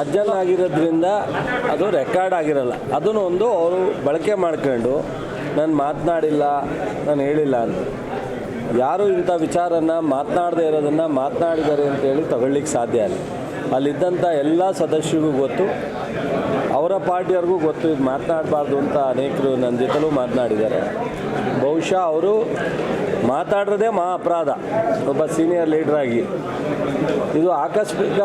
ಅಜ್ಜನ್ ಆಗಿರೋದ್ರಿಂದ ಅದು ರೆಕಾರ್ಡ್ ಆಗಿರಲ್ಲ. ಅದನ್ನು ಒಂದು ಅವರು ಬಳಕೆ ಮಾಡ್ಕೊಂಡು, ನಾನು ಮಾತನಾಡಿಲ್ಲ, ನಾನು ಹೇಳಿಲ್ಲ ಅಂತ. ಯಾರು ಇಂಥ ವಿಚಾರನ ಮಾತನಾಡದೇ ಇರೋದನ್ನು ಮಾತನಾಡಿದ್ದಾರೆ ಅಂತೇಳಿ ತಗೊಳ್ಳಿಕ್ಕೆ ಸಾಧ್ಯ ಇಲ್ಲ. ಅಲ್ಲಿದ್ದಂಥ ಎಲ್ಲ ಸದಸ್ಯರಿಗೂ ಗೊತ್ತು. ಅವರ ಪಾರ್ಟಿಯವ್ರಿಗೂ ಗೊತ್ತು, ಇದು ಮಾತನಾಡಬಾರ್ದು ಅಂತ ಅನೇಕರು ನನ್ನ ಜೊತೆಲೂ ಮಾತನಾಡಿದ್ದಾರೆ. ಬಹುಶಃ ಅವರು ಮಾತಾಡಿರೋದೇ ಮಹಾ ಅಪರಾಧ ಒಬ್ಬ ಸೀನಿಯರ್ ಲೀಡ್ರಾಗಿ ಇದು ಆಕಸ್ಮಿಕ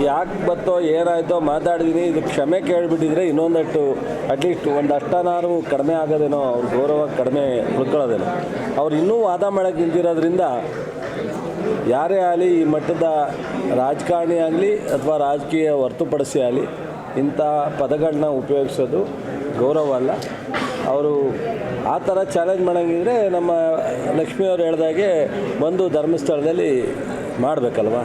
ಯಾಕೆ ಬತ್ತೋ, ಏನಾಯ್ತೋ ಮಾತಾಡಿದ್ದೀನಿ ಇದು ಕ್ಷಮೆ ಕೇಳಿಬಿಟ್ಟಿದ್ರೆ ಇನ್ನೊಂದಷ್ಟು ಅಟ್ಲೀಸ್ಟ್ ಒಂದು ಅಷ್ಟನಾರು ಕಡಿಮೆ ಆಗೋದೇನೋ, ಅವ್ರ ಗೌರವ ಕಡಿಮೆ ಉಳ್ಕೊಳ್ಳೋದೇನೋ. ಅವ್ರು ಇನ್ನೂ ವಾದ ಮಾಡೋಕ್ಕೆ ನಿಂತಿರೋದ್ರಿಂದ ಯಾರೇ ಆಗಲಿ ಈ ಮಟ್ಟದ ರಾಜಕಾರಣಿ ಆಗಲಿ ಅಥವಾ ರಾಜಕೀಯ ಹೊರ್ತುಪಡಿಸಿ ಆಗಲಿ ಇಂಥ ಪದಗಳನ್ನ ಉಪಯೋಗಿಸೋದು ಗೌರವ ಅಲ್ಲ. ಅವರು ಆ ಥರ ಚಾಲೆಂಜ್ ಮಾಡೋಂಗಿದ್ರೆ ನಮ್ಮ ಲಕ್ಷ್ಮಿಯವ್ರು ಹೇಳ್ದಾಗೆ ಬಂದು ಧರ್ಮಸ್ಥಳದಲ್ಲಿ ಮಾಡಬೇಕಲ್ವಾ?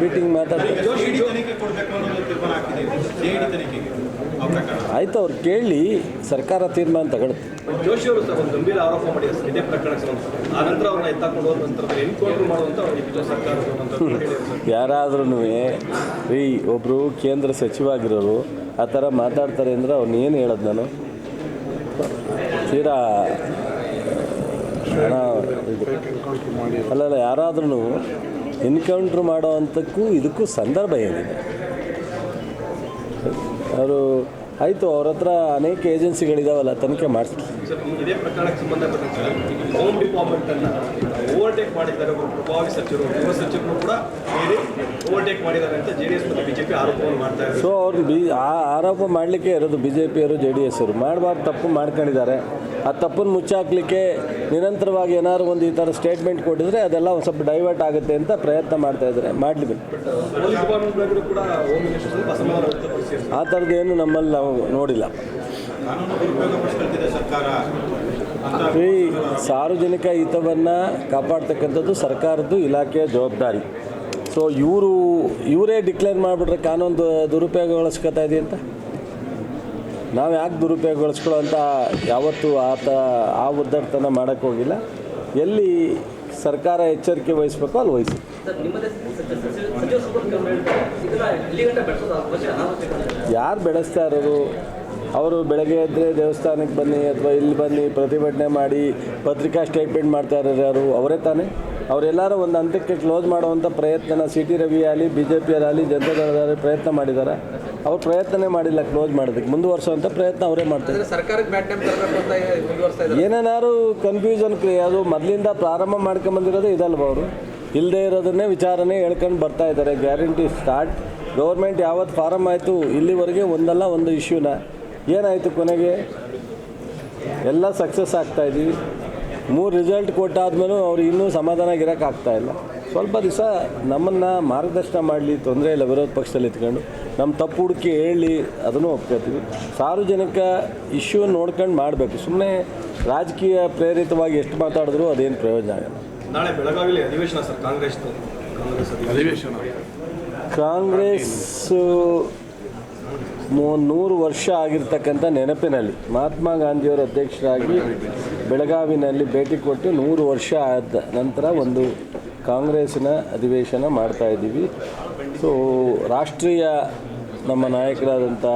ಮೀಟಿಂಗ್ ಮಾತಾಡ್ತಾರೆ ಆಯಿತು ಅವ್ರು ಕೇಳಿ ಸರ್ಕಾರ ತೀರ್ಮಾನ ತಗೊಳುತ್ತೆ ಜೋಶಿ ಅವರು ಸರ್ ಒಂದು ಗಂಭೀರ ಆರೋಪ ಮಾಡಿ ಇದೇ ಪ್ರಕರಣಕ್ಕೆ ಆ ನಂತರ ಅವ್ರನ್ನ ಎತ್ತಾಕೊಂಡು ಹೋದ ನಂತರ ಎನ್ಕೌಂಟರ್ ಮಾಡುವಂತ ಸರ್ಕಾರ ಯಾರಾದ್ರೂ ರೀ ಒಬ್ಬರು ಕೇಂದ್ರ ಸಚಿವಾಗಿರೋರು ಆ ಥರ ಮಾತಾಡ್ತಾರೆ ಅಂದರೆ ಅವ್ರನ್ನ ಏನು ಹೇಳೋದು ನಾನು? ತೀರಾ ಅಲ್ಲಲ್ಲ ಯಾರಾದ್ರೂ ಎನ್ಕೌಂಟ್ರ್ ಮಾಡೋ ಅಂಥಕ್ಕೂ ಇದಕ್ಕೂ ಸಂದರ್ಭ ಏನಿದೆ? ಅವರು ಆಯಿತು ಅವ್ರ ಹತ್ರ ಅನೇಕ ಏಜೆನ್ಸಿಗಳಿದಾವಲ್ಲ ತನಿಖೆ ಮಾಡಿಸ್ಲಿ ಸರ್ ಇದೇ ಪ್ರಕರಣಕ್ಕೆ ಸಂಬಂಧಪಟ್ಟಂತೆ ಸರ್ ಹೋಮ್ ಡಿಪಾರ್ಟ್ಮೆಂಟ್ ಅನ್ನ ಓವರ್ಟೇಕ್ ಮಾಡಿದ್ದಾರೆ ಒಬ್ಬರು ಪ್ರಭಾವಿ ಸಚಿವರು ಗೃಹ ಸಚಿವರು ಕೂಡ ಮೀರಿ ಓವರ್ಟೇಕ್ ಮಾಡಿದ್ದಾರೆ ಅಂತ ಜೆ ಡಿ ಎಸ್ ಮತ್ತು ಬಿಜೆಪಿ ಆರೋಪವನ್ನು ಮಾಡ್ತಾ ಇದ್ದಾರೆ. ಸೊ ಅವ್ರು ಬಿ ಆ ಆರೋಪ ಮಾಡಲಿಕ್ಕೆ ಇರೋದು ಬಿ ಜೆ ಪಿಯವರು ಜೆ ಡಿ ಎಸ್ ಅವರು. ಮಾಡಬಾರ್ದು ತಪ್ಪು ಮಾಡ್ಕೊಂಡಿದ್ದಾರೆ. ಆ ತಪ್ಪನ್ನು ಮುಚ್ಚಾಕ್ಲಿಕ್ಕೆ ನಿರಂತರವಾಗಿ ಏನಾದ್ರು ಒಂದು ಈ ಥರ ಸ್ಟೇಟ್ಮೆಂಟ್ ಕೊಟ್ಟಿದ್ರೆ ಅದೆಲ್ಲ ಒಂದು ಸ್ವಲ್ಪ ಡೈವರ್ಟ್ ಆಗುತ್ತೆ ಅಂತ ಪ್ರಯತ್ನ ಮಾಡ್ತಾ ಇದ್ದಾರೆ ಮಾಡಲಿ ಆ ಥರದ್ದೇನು ನಮ್ಮಲ್ಲಿ ನಾವು ನೋಡಿಲ್ಲ. ಈ ಸಾರ್ವಜನಿಕ ಹಿತವನ್ನು ಕಾಪಾಡ್ತಕ್ಕಂಥದ್ದು ಸರ್ಕಾರದ್ದು ಇಲಾಖೆಯ ಜವಾಬ್ದಾರಿ. ಸೊ ಇವರು, ಇವರೇ ಡಿಕ್ಲೇರ್ ಮಾಡಿಬಿಟ್ರೆ ಕಾನೂನು ದುರುಪಯೋಗಗೊಳಿಸ್ಕೊತಾ ಇದೆ ಅಂತ? ನಾವು ಯಾಕೆ ದುರುಪಯೋಗಗೊಳಿಸ್ಕೊಳ್ಳೋ ಅಂತ ಯಾವತ್ತೂ ಆತ, ಆ ಉದ್ದಟತನ ಮಾಡೋಕ್ಕೋಗಿಲ್ಲ ಎಲ್ಲಿ ಸರ್ಕಾರ ಎಚ್ಚರಿಕೆ ವಹಿಸ್ಬೇಕೋ ಅಲ್ಲಿ ವಹಿಸಿ ಯಾರು ಬೆಳೆಸ್ತಾ ಇರೋದು? ಅವರು ಬೆಳಗ್ಗೆ ಎದ್ದರೆ ದೇವಸ್ಥಾನಕ್ಕೆ ಬನ್ನಿ ಅಥವಾ ಇಲ್ಲಿ ಬನ್ನಿ ಪ್ರತಿಭಟನೆ ಮಾಡಿ ಪತ್ರಿಕಾ ಸ್ಟೇಟ್ಮೆಂಟ್ ಮಾಡ್ತಾ ಇರೋರು ಯಾರು? ಅವರೇ ತಾನೇ? ಅವರೆಲ್ಲರೂ ಒಂದು ಹಂತಕ್ಕೆ ಕ್ಲೋಸ್ ಮಾಡುವಂಥ ಪ್ರಯತ್ನನ ಸಿ ಟಿ ರವಿ ಆಗಲಿ ಬಿ ಜೆ ಪಿಯರಾಗಲಿ ಜನತಾದಳದಲ್ಲಿ ಪ್ರಯತ್ನ ಮಾಡಿದ್ದಾರೆ ಅವ್ರು ಪ್ರಯತ್ನನೇ ಮಾಡಿಲ್ಲ ಕ್ಲೋಸ್ ಮಾಡೋದಕ್ಕೆ. ಮುಂದುವರ್ಸೋವಂಥ ಪ್ರಯತ್ನ ಅವರೇ ಮಾಡ್ತಾರೆ. ಏನೇನಾದ್ರು ಕನ್ಫ್ಯೂಷನ್ ಅದು ಮೊದಲಿಂದ ಪ್ರಾರಂಭ ಮಾಡ್ಕೊಂಬಂದಿರೋದು ಇದಲ್ವ ಅವರು? ಇಲ್ಲದೆ ಇರೋದನ್ನೇ ವಿಚಾರನೆ ಹೇಳ್ಕೊಂಡು ಬರ್ತಾ ಇದ್ದಾರೆ. Guarantee start. ಗೌರ್ಮೆಂಟ್ ಯಾವತ್ತು ಫಾರಮ್ ಆಯಿತು ಇಲ್ಲಿವರೆಗೆ ಒಂದಲ್ಲ ಒಂದು ಇಶ್ಯೂನ. ಏನಾಯಿತು ಕೊನೆಗೆ? ಎಲ್ಲ ಸಕ್ಸಸ್ ಆಗ್ತಾ ಇದ್ದೀವಿ. ಮೂರು ರಿಸಲ್ಟ್ ಕೊಟ್ಟಾದ್ಮೇಲೂ ಅವ್ರು ಇನ್ನೂ ಸಮಾಧಾನಾಗಿರೋಕೆ ಆಗ್ತಾ ಇಲ್ಲ. ಸ್ವಲ್ಪ ದಿವಸ ನಮ್ಮನ್ನು ಮಾರ್ಗದರ್ಶನ ಮಾಡಲಿ, ತೊಂದರೆ ಇಲ್ಲ, ವಿರೋಧ ಪಕ್ಷದಲ್ಲಿ ಇಟ್ಕೊಂಡು. ನಮ್ಮ ತಪ್ಪು ಹುಡುಕಿ ಹೇಳಿ, ಅದನ್ನು ಒಪ್ಕೋತೀವಿ. ಸಾರ್ವಜನಿಕ ಇಶ್ಯೂ ನೋಡ್ಕೊಂಡು ಮಾಡಬೇಕು. ಸುಮ್ಮನೆ ರಾಜಕೀಯ ಪ್ರೇರಿತವಾಗಿ ಎಷ್ಟು ಮಾತಾಡಿದ್ರೂ ಅದೇನು ಪ್ರಯೋಜನ ಆಗಲ್ಲ ನಾಳೆ ಬೆಳಗಾವಿಲಿ ಅಧಿವೇಶನ ಸರ್ ಕಾಂಗ್ರೆಸ್ ಕಾಂಗ್ರೆಸ್ ಅಧಿವೇಶನ. ಕಾಂಗ್ರೆಸ್ ನೂರು ವರ್ಷ ಆಗಿರ್ತಕ್ಕಂಥ ನೆನಪಿನಲ್ಲಿ ಮಹಾತ್ಮ ಗಾಂಧಿಯವರ ಅಧ್ಯಕ್ಷರಾಗಿ ಬೆಳಗಾವಿನಲ್ಲಿ ಭೇಟಿ ಕೊಟ್ಟು ನೂರು ವರ್ಷ ಆದ ನಂತರ ಒಂದು ಕಾಂಗ್ರೆಸ್ಸಿನ ಅಧಿವೇಶನ ಮಾಡ್ತಾ ಇದ್ದೀವಿ. ಸೊ ರಾಷ್ಟ್ರೀಯ ನಮ್ಮ ನಾಯಕರಾದಂಥ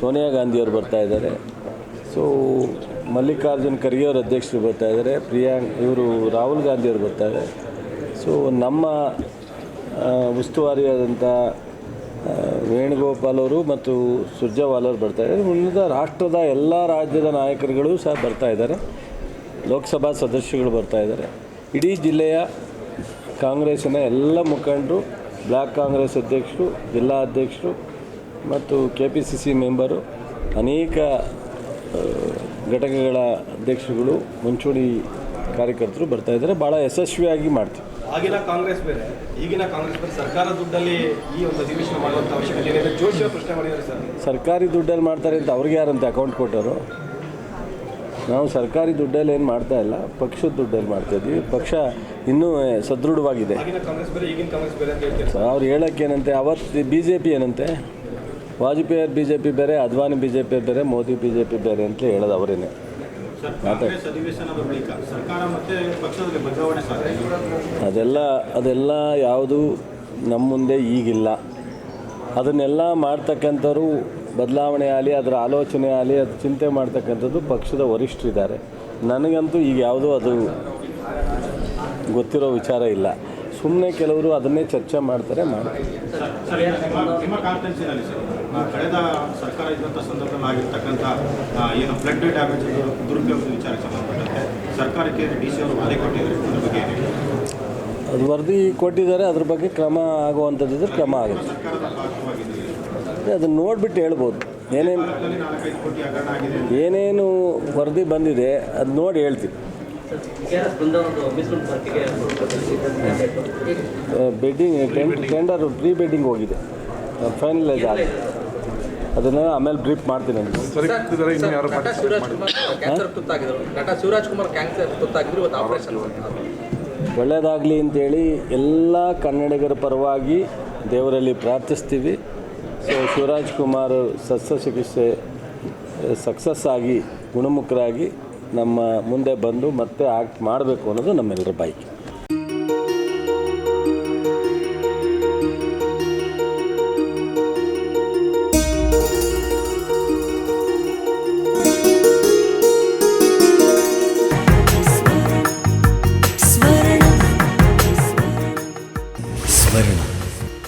ಸೋನಿಯಾ ಗಾಂಧಿಯವರು ಬರ್ತಾ ಇದ್ದಾರೆ. ಸೊ ಮಲ್ಲಿಕಾರ್ಜುನ್ ಖರ್ಗೆ ಅವರು ಅಧ್ಯಕ್ಷರು ಬರ್ತಾ ಇದ್ದಾರೆ, ಪ್ರಿಯಾಂಕ್, ಇವರು ರಾಹುಲ್ ಗಾಂಧಿಯವರು ಬರ್ತಾ ಇದ್ದಾರೆ. ಸೊ ನಮ್ಮ ಉಸ್ತುವಾರಿಯಾದಂಥ ವೇಣುಗೋಪಾಲ್ ಅವರು ಮತ್ತು ಸುರ್ಜೇವಾಲ್ ಅವರು ಬರ್ತಾ ಇದ್ದಾರೆ. ಮುಂದಿನ ರಾಷ್ಟ್ರದ ಎಲ್ಲ ರಾಜ್ಯದ ನಾಯಕರುಗಳು ಸಹ ಬರ್ತಾ ಇದ್ದಾರೆ. ಲೋಕಸಭಾ ಸದಸ್ಯಗಳು ಬರ್ತಾ ಇದ್ದಾರೆ. ಇಡೀ ಜಿಲ್ಲೆಯ ಕಾಂಗ್ರೆಸ್ಸಿನ ಎಲ್ಲ ಮುಖಂಡರು, ಬ್ಲಾಕ್ ಕಾಂಗ್ರೆಸ್ ಅಧ್ಯಕ್ಷರು, ಜಿಲ್ಲಾ ಅಧ್ಯಕ್ಷರು ಮತ್ತು K P C C member ಅನೇಕ ಘಟಕಗಳ ಅಧ್ಯಕ್ಷರುಗಳು ಮುಂಚೂಣಿ ಕಾರ್ಯಕರ್ತರು ಬರ್ತಾ ಇದ್ದಾರೆ. ಭಾಳ ಯಶಸ್ವಿಯಾಗಿ ಮಾಡ್ತೀವಿ. ಆಗಿನ ಕಾಂಗ್ರೆಸ್ ಬೇರೆ ಈಗಿನ ಕಾಂಗ್ರೆಸ್ ಬೇರೆ ಸರ್ಕಾರ ದುಡ್ಡಲ್ಲಿ ಈ ಒಂದು ಅಧಿವೇಶನ ಮಾಡುವಂತ ಅವಶ್ಯಕತೆ ಜೋಶಿ ಪ್ರಶ್ನೆ ಮಾಡಿದ್ದಾರೆ ಸರ್. ಸರ್ಕಾರಿ ದುಡ್ಡಲ್ಲಿ ಮಾಡ್ತಾರೆ ಅಂತ ಅವ್ರಿಗೆ ಯಾರಂತೆ ಅಕೌಂಟ್ ಕೊಟ್ಟರು ನಾವು ಸರ್ಕಾರಿ ದುಡ್ಡಲ್ಲಿ ಏನು ಮಾಡ್ತಾ ಇಲ್ಲ ಪಕ್ಷದ ದುಡ್ಡಲ್ಲಿ ಮಾಡ್ತಾ ಇದ್ದೀವಿ. ಪಕ್ಷ ಇನ್ನೂ ಸದೃಢವಾಗಿದೆ. ಅವ್ರು ಹೇಳೋಕ್ಕೇನಂತೆ? ಅವತ್ತು ಬಿ ಜೆ ಪಿ ಏನಂತೆ? ವಾಜಪೇಯಿ ಬಿ ಜೆ ಪಿ ಬೇರೆ ಅದ್ವಾನಿ ಬಿ ಜೆ ಪಿ ಬೇರೆ ಮೋದಿ ಬಿ ಜೆ ಪಿ ಬೇರೆ ಅಂತ ಹೇಳೋದು ಅವರೇನೆ. ಅದೆಲ್ಲ ಅದೆಲ್ಲ ಯಾವುದು ನಮ್ಮ ಮುಂದೆ ಈಗಿಲ್ಲ. ಅದನ್ನೆಲ್ಲ ಮಾಡ್ತಕ್ಕಂಥವ್ರು ಬದಲಾವಣೆ ಆಗಲಿ ಅದರ ಆಲೋಚನೆ ಆಗಲಿ ಅದು ಚಿಂತೆ ಮಾಡ್ತಕ್ಕಂಥದ್ದು ಪಕ್ಷದ ವರಿಷ್ಠರಿದ್ದಾರೆ. ನನಗಂತೂ ಈಗ ಯಾವುದು ಅದು ಗೊತ್ತಿರೋ ವಿಚಾರ ಇಲ್ಲ. ಸುಮ್ಮನೆ ಕೆಲವರು ಅದನ್ನೇ ಚರ್ಚೆ ಮಾಡ್ತಾರೆ ಮಾಡ್ತಾರೆ. ಕಳೆದ ಸರ್ಕಾರ ಇದ್ದಂಥ ಸಂದರ್ಭದಲ್ಲಿ ಆಗಿರ್ತಕ್ಕಂಥ ಏನು ಫ್ಲಡ್ ಡ್ಯಾಮೇಜ್ ದುರುಪಯೋಗದ ವಿಚಾರಕ್ಕೆ ಸಂಬಂಧಪಟ್ಟಂತೆ ಸರ್ಕಾರಕ್ಕೆ ಡಿ ಸಿ ಅವರು ವರದಿ ಕೊಟ್ಟಿದ್ದಾರೆ. ಅದ್ರ ಬಗ್ಗೆ ಏನು ಅದು ವರದಿ ಕೊಟ್ಟಿದ್ದಾರೆ. ಅದ್ರ ಬಗ್ಗೆ ಕ್ರಮ ಆಗುವಂಥದ್ದಿದ್ರೆ ಕ್ರಮ ಆಗುತ್ತೆ. ಅದನ್ನು ನೋಡಿಬಿಟ್ಟು ಹೇಳ್ಬೋದು. ಏನೇನು ನಾಲ್ಕೈದು ಕೋಟಿ ಹಗರಣ ಆಗಿದೆ ಅಂತ. ಏನೇನು ವರದಿ ಬಂದಿದೆ ಅದು ನೋಡಿ ಹೇಳ್ತೀವಿ ಬೆಡ್ಡಿಂಗ್ ಟೆಂಡರ್ ಪ್ರೀ ಬೆಡ್ಡಿಂಗ್ ಹೋಗಿದೆ. ಫೈನಲೈಸ್ ಆಗಿದೆ. ಅದನ್ನು ಆಮೇಲೆ ಬ್ರೀಫ್ ಮಾಡ್ತೀನಿ. ಒಳ್ಳೇದಾಗ್ಲಿ ಶಿವರಾಜ್ ಕುಮಾರ್ ಕ್ಯಾನ್ಸರ್ ಒಳ್ಳೆಯದಾಗಲಿ ಅಂತೇಳಿ ಎಲ್ಲ ಕನ್ನಡಿಗರ ಪರವಾಗಿ ದೇವರಲ್ಲಿ ಪ್ರಾರ್ಥಿಸ್ತೀವಿ. ಸೊ ಶಿವರಾಜ್ ಕುಮಾರ್ ಸಸ್ಯ ಚಿಕಿತ್ಸೆ ಸಕ್ಸಸ್ ಆಗಿ ಗುಣಮುಖರಾಗಿ ನಮ್ಮ ಮುಂದೆ ಬಂದು ಮತ್ತೆ ಆಕ್ಟ್ ಮಾಡಬೇಕು ಅನ್ನೋದು ನಮ್ಮೆಲ್ಲರ ಬಯಕೆ